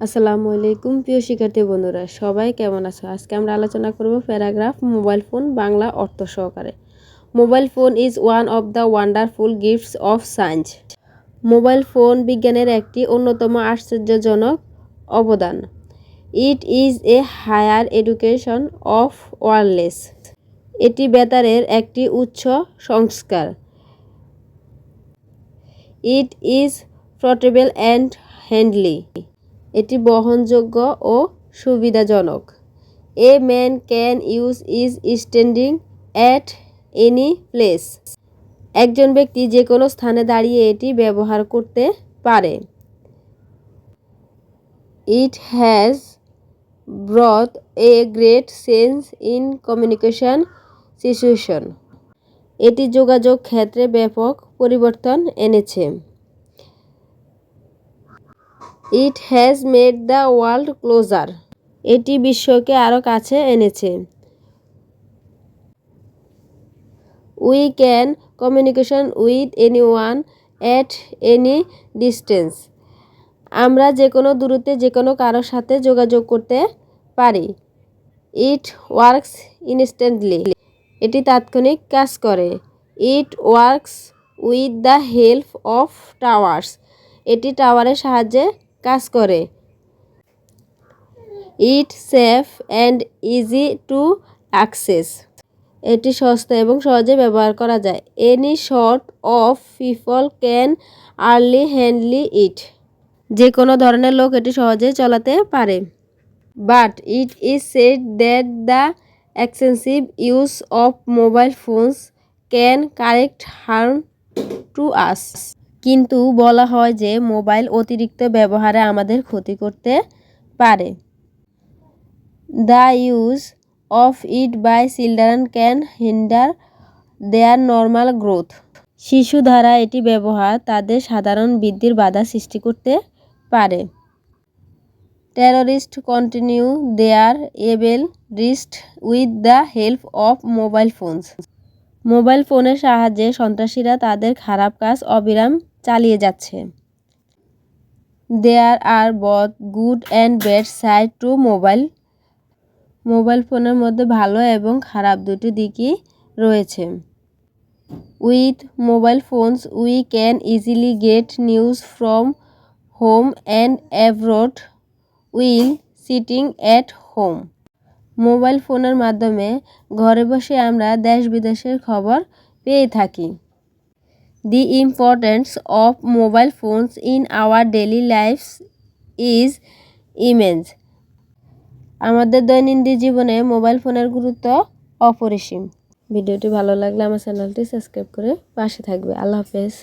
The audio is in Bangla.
আসসালামু আলাইকুম, প্রিয় শিক্ষার্থী বন্ধুরা। সবাই কেমন আছো? আজকে আমরা আলোচনা করব প্যারাগ্রাফ মোবাইল ফোন বাংলা অর্থ সহকারে। Mobile phone is one of the wonderful gifts of science mobile phone বিজ্ঞানের একটি অন্যতম আশ্চর্যজনক অবদান। It is a higher education of wireless এটি বেতারের একটি উচ্চ সংস্কার। It is portable and handy এটি বহনযোগ্য ও সুবিধাজনক। A man can use is standing at any place একজন ব্যক্তি যে কোনো স্থানে দাঁড়িয়ে এটি ব্যবহার করতে পারে। It has brought a great sense in communication situation এটি যোগাযোগ ক্ষেত্রে ব্যাপক পরিবর্তন এনেছে। It has made the world closer এটি বিশ্বকে আরও কাছে এনেছে। We can communication with any one at any distance আমরা যে কোনো দূরত্বে যে কোনো কারোর সাথে যোগাযোগ করতে পারি। ইট ওয়ার্কস ইনস্ট্যান্টলি এটি তাৎক্ষণিক কাজ করে। It works with the help of towers এটি টাওয়ারের সাহায্যে কাজ করে। It safe and easy to access এটি সস্তা এবং সহজে ব্যবহার করা যায়। Any sort of people can early handle it যে কোনো ধরনের লোক এটি সহজেই চালাতে পারে। But it is said that the excessive use of mobile phones can correct harm to us কিন্তু বলা হয় যে মোবাইল অতিরিক্ত ব্যবহারে আমাদের ক্ষতি করতে পারে। The use of it by children can hinder their normal growth. শিশু দ্বারা এটি ব্যবহার তাদের সাধারণ বৃদ্ধির বাধা সৃষ্টি করতে পারে। Terrorist continue their evil rest with the help of mobile phones. Mobile ফোনের সাহায্যে সন্ত্রাসীরা তাদের খারাপ কাজ অবিরাম চালিয়ে যাচ্ছে। There are both good and bad side to mobile mobile ফোনের মধ্যে ভালো এবং খারাপ দুটি দিকই রয়েছে। With mobile phones we can easily get news from home and abroad while sitting at home mobile ফোনের মাধ্যমে ঘরে বসে আমরা দেশ বিদেশের খবর পেয়ে থাকি। The importance of mobile phones in our daily lives is immense আমাদের দৈনন্দিন জীবনে মোবাইল ফোনের গুরুত্ব অপরিসীম। ভিডিওটি ভালো লাগলে আমার চ্যানেলটি সাবস্ক্রাইব করে পাশে থাকবে। আল্লাহ হাফেজ।